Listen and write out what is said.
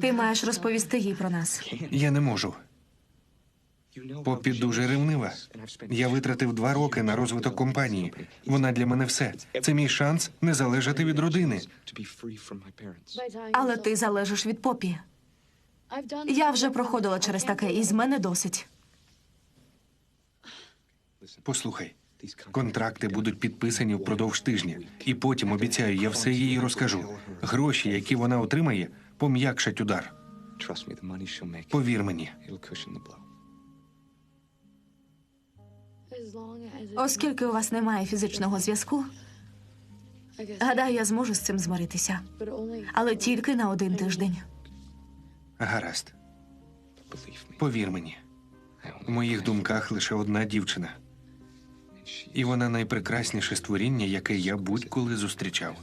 Ти маєш розповісти їй про нас. Я не можу. Поппі дуже ревнива. Я витратив два роки на розвиток компанії. Вона для мене все. Це мій шанс не залежати від родини. Але ти залежиш від попі. Я вже проходила через таке, і з мене досить. Послухай, контракти будуть підписані впродовж тижня, і потім обіцяю, я все їй розкажу. Гроші, які вона отримає, пом'якшать удар. Повір мені. Оскільки у вас немає фізичного зв'язку, гадаю, я зможу з цим змиритися. Але тільки на один тиждень. Гаразд, повір мені. У моїх думках лише одна дівчина, і вона найпрекрасніше створіння, яке я будь-коли зустрічав.